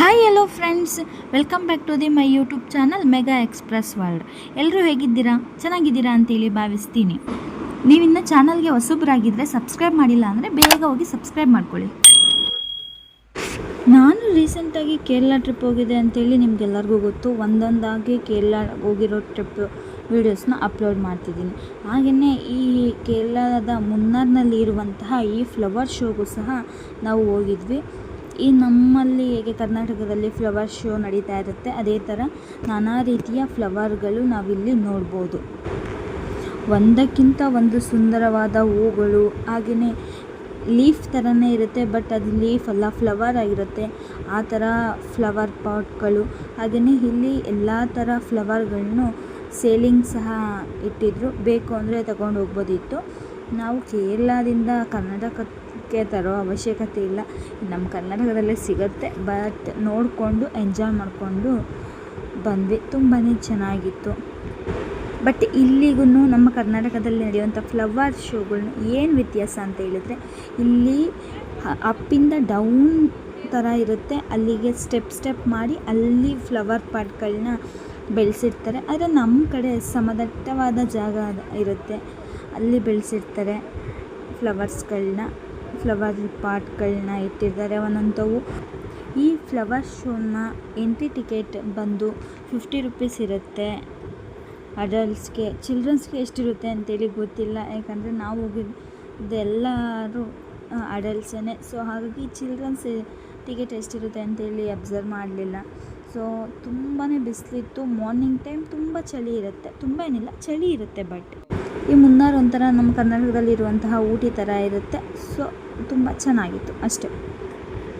Hi hello friends welcome back to the my YouTube channel Mega Express World ಎಲ್ಲರೂ ಹೇಗಿದ್ದೀರಾ? ಚೆನ್ನಾಗಿದ್ದೀರಾ ಅಂತೇಳಿ ಭಾವಿಸ್ತೀನಿ. ನೀವಿನ್ನು ಚಾನಲ್ಗೆ ಹೊಸಬ್ರಾಗಿದ್ದರೆ ಸಬ್ಸ್ಕ್ರೈಬ್ ಮಾಡಿಲ್ಲ ಅಂದರೆ ಬೇಗ ಹೋಗಿ ಸಬ್ಸ್ಕ್ರೈಬ್ ಮಾಡ್ಕೊಳ್ಳಿ. ನಾನು ರೀಸೆಂಟಾಗಿ ಕೇರಳ ಟ್ರಿಪ್ ಹೋಗಿದೆ ಅಂತೇಳಿ ನಿಮಗೆಲ್ಲರಿಗೂ ಗೊತ್ತು. ಒಂದೊಂದಾಗಿ ಕೇರಳ ಹೋಗಿರೋ ಟ್ರಿಪ್ ವೀಡಿಯೋಸ್ನ ಅಪ್ಲೋಡ್ ಮಾಡ್ತಿದ್ದೀನಿ. ಹಾಗೆಯೇ ಈ ಕೇರಳದ ಮುನ್ನಾರ್ನಲ್ಲಿ ಇರುವಂತಹ ಈ ಫ್ಲವರ್ ಶೋಗೂ ಸಹ ನಾವು ಹೋಗಿದ್ವಿ. ಈ ನಮ್ಮಲ್ಲಿ ಹೇಗೆ ಕರ್ನಾಟಕದಲ್ಲಿ ಫ್ಲವರ್ ಶೋ ನಡೀತಾ ಇರುತ್ತೆ, ಅದೇ ಥರ ನಾನಾ ರೀತಿಯ ಫ್ಲವರ್ಗಳು ನಾವಿಲ್ಲಿ ನೋಡ್ಬೋದು. ಒಂದಕ್ಕಿಂತ ಒಂದು ಸುಂದರವಾದ ಹೂಗಳು ಹಾಗೆಯೇ ಲೀಫ್ ಥರನೇ ಇರುತ್ತೆ ಬಟ್ ಅದು ಲೀಫ್ ಅಲ್ಲ ಫ್ಲವರ್ ಆಗಿರುತ್ತೆ. ಆ ಥರ ಫ್ಲವರ್ ಪಾಟ್ಗಳು ಹಾಗೆಯೇ ಇಲ್ಲಿ ಎಲ್ಲ ಥರ ಫ್ಲವರ್ಗಳನ್ನು ಸೇಲಿಂಗ್ ಸಹ ಇಟ್ಟಿದ್ರು. ಬೇಕು ಅಂದರೆ ತಗೊಂಡು ಹೋಗ್ಬೋದಿತ್ತು. ನಾವು ಕೇರಳದಿಂದ ಕರ್ನಾಟಕಕ್ಕೆ ತರೋ ಅವಶ್ಯಕತೆ ಇಲ್ಲ. ನಮ್ಮ ಕರ್ನಾಟಕದಲ್ಲೇ ಸಿಗುತ್ತೆ ಬಟ್ ನೋಡಿಕೊಂಡು ಎಂಜಾಯ್ ಮಾಡಿಕೊಂಡು ಬಂದ್ವಿ. ತುಂಬಾ ಚೆನ್ನಾಗಿತ್ತು. ಬಟ್ ಇಲ್ಲಿಗೂ ನಮ್ಮ ಕರ್ನಾಟಕದಲ್ಲಿ ನಡೆಯುವಂಥ ಫ್ಲವರ್ ಶೋಗಳ್ನು ಏನು ವ್ಯತ್ಯಾಸ ಅಂತ ಹೇಳಿದ್ರೆ, ಇಲ್ಲಿ ಅಪ್ಪಿಂದ ಡೌನ್ ಥರ ಇರುತ್ತೆ. ಅಲ್ಲಿಗೆ ಸ್ಟೆಪ್ ಸ್ಟೆಪ್ ಮಾಡಿ ಅಲ್ಲಿ ಫ್ಲವರ್ ಪಾಟ್ಗಳನ್ನ ಬೆಳೆಸಿರ್ತಾರೆ ಆದರೆ ನಮ್ಮ ಕಡೆ ಸಮದಟ್ಟವಾದ ಜಾಗ ಇರುತ್ತೆ. ಅಲ್ಲಿ ಬೆಳೆಸಿರ್ತಾರೆ ಫ್ಲವರ್ಸ್ಗಳನ್ನ ಫ್ಲವರ್ ಪಾಟ್ಗಳನ್ನ ಇಟ್ಟಿದ್ದಾರೆ ಒಂದೊಂದು ಈ ಫ್ಲವರ್ ಶೋನ ಎಂಟ್ರಿ ಟಿಕೆಟ್ ಬಂದು ಫಿಫ್ಟಿ ರುಪೀಸ್ ಇರುತ್ತೆ ಅಡಲ್ಟ್ಸ್ಗೆ ಚಿಲ್ಡ್ರನ್ಸ್ಗೆ ಎಷ್ಟಿರುತ್ತೆ ಅಂತೇಳಿ ಗೊತ್ತಿಲ್ಲ ಯಾಕಂದರೆ ನಾವು ಹೋಗಿದ್ದೆಲ್ಲರೂ ಅಡಲ್ಟ್ಸೇ ಸೊ ಹಾಗಾಗಿ ಚಿಲ್ಡ್ರನ್ಸ್ ಟಿಕೆಟ್ ಎಷ್ಟಿರುತ್ತೆ ಅಂತೇಳಿ ಅಬ್ಸರ್ವ್ ಮಾಡಲಿಲ್ಲ ಸೊ ತುಂಬಾ ಬಿಸಿಲಿತ್ತು ಮಾರ್ನಿಂಗ್ ಟೈಮ್ ತುಂಬ ಚಳಿ ಇರುತ್ತೆ ತುಂಬ ಏನಿಲ್ಲ ಚಳಿ ಇರುತ್ತೆ ಬಟ್ ಈ ಮುನ್ನಾರ್ ಒಂಥರ ನಮ್ಮ ಕರ್ನಾಟಕದಲ್ಲಿರುವಂತಹ ಊಟಿ ಥರ ಇರುತ್ತೆ. ಸೊ ತುಂಬ ಚೆನ್ನಾಗಿತ್ತು. ಅಷ್ಟೇ.